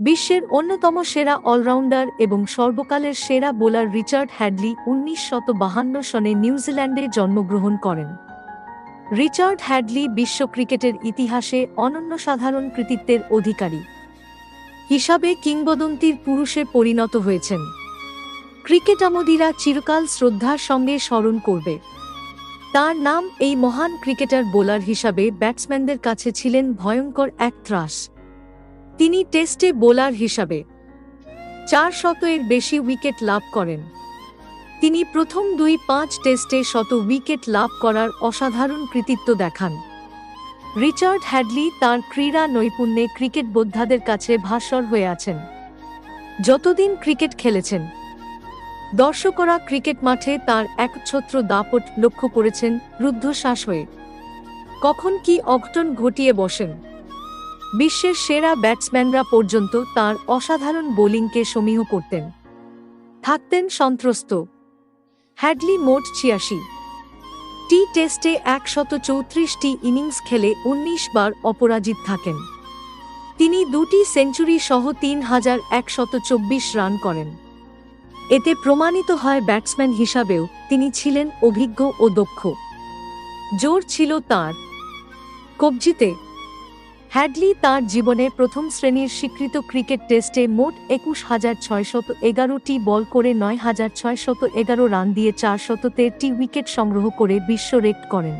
বিশ্বের অন্যতম সেরা অলরাউন্ডার এবং সর্বকালের সেরা বোলার রিচার্ড হ্যাডলি উনিশ শত বাহান্ন সনে নিউজিল্যান্ডে জন্মগ্রহণ করেন। রিচার্ড হ্যাডলি বিশ্ব ক্রিকেটের ইতিহাসে অনন্য সাধারণ কৃতিত্বের অধিকারী হিসাবে কিংবদন্তির পুরুষে পরিণত হয়েছেন। ক্রিকেট আমোদীরা চিরকাল শ্রদ্ধার সঙ্গে স্মরণ করবে। তার নাম এই মহান ক্রিকেটার বোলার হিসাবে ব্যাটসম্যানদের কাছে ছিলেন ভয়ঙ্কর এক ত্রাস। তিনি টেস্টে বোলার হিসাবে চার শত এর বেশি উইকেট লাভ করেন। তিনি প্রথম দুই পাঁচ টেস্টে শত উইকেট লাভ করার অসাধারণ কৃতিত্ব দেখান। রিচার্ড হ্যাডলি তার ক্রীড়া নৈপুণ্যে ক্রিকেট বোদ্ধাদের কাছে ভাস্বর হয়ে আছেন। যতদিন ক্রিকেট খেলেছেন, দর্শকরা ক্রিকেট মাঠে তার একছত্র দাপট লক্ষ্য করেছেন রুদ্ধশ্বাস হয়ে। কখন কি অঘটন ঘটিয়ে বসেন বিশ্বের সেরা ব্যাটসম্যানরা পর্যন্ত তার অসাধারণ বোলিংকে সমীহ করতেন। থাকতেন সন্ত্রস্ত। হ্যাডলি মোট ছিয়াশি। টি টেস্টে একশত চৌত্রিশটি ইনিংস খেলে ১৯ বার অপরাজিত থাকেন। তিনি দুটি সেঞ্চুরি সহ তিন হাজার একশত চব্বিশ রান করেন। এতে প্রমাণিত হয় ব্যাটসম্যান হিসাবেও তিনি ছিলেন অভিজ্ঞ ও দক্ষ। জোর ছিল তার। কবজিতে হ্যাডলি তার জীবনে প্রথম শ্রেণির স্বীকৃত ক্রিকেট টেস্টে মোট একুশ হাজার ছয়শত এগারোটি বল করে নয় হাজার ছয়শত এগারো রান দিয়ে চারশত তেরটি উইকেট সংগ্রহ করে বিশ্ব রেকর্ড করেন।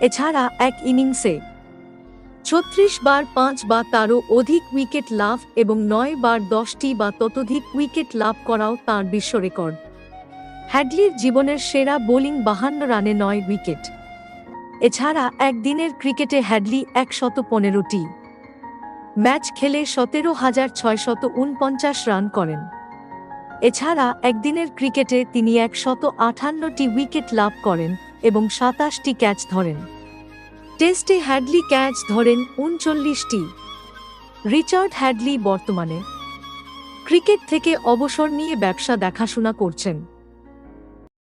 এছাড়া এক ইনিংসে ছত্রিশ বার পাঁচ বা তারও অধিক উইকেট লাভ এবং নয় বার দশটি বা ততোধিক উইকেট লাভ করাও তাঁর বিশ্ব রেকর্ড। হ্যাডলির জীবনের সেরা বোলিং বাহান্ন রানে নয় উইকেট। এছাড়া একদিনের ক্রিকেটে হ্যাডলি একশত পনেরোটি। ম্যাচ খেলে সতেরো হাজার ছয়শত উনপঞ্চাশ রান করেন। এছাড়া একদিনের ক্রিকেটে তিনি একশত আঠান্নটি উইকেট লাভ করেন এবং সাতাশটি ক্যাচ ধরেন। টেস্টে হ্যাডলি ক্যাচ ধরেন উনচল্লিশটি। রিচার্ড হ্যাডলি বর্তমানে ক্রিকেট থেকে অবসর নিয়ে ব্যবসা দেখাশোনা করছেন।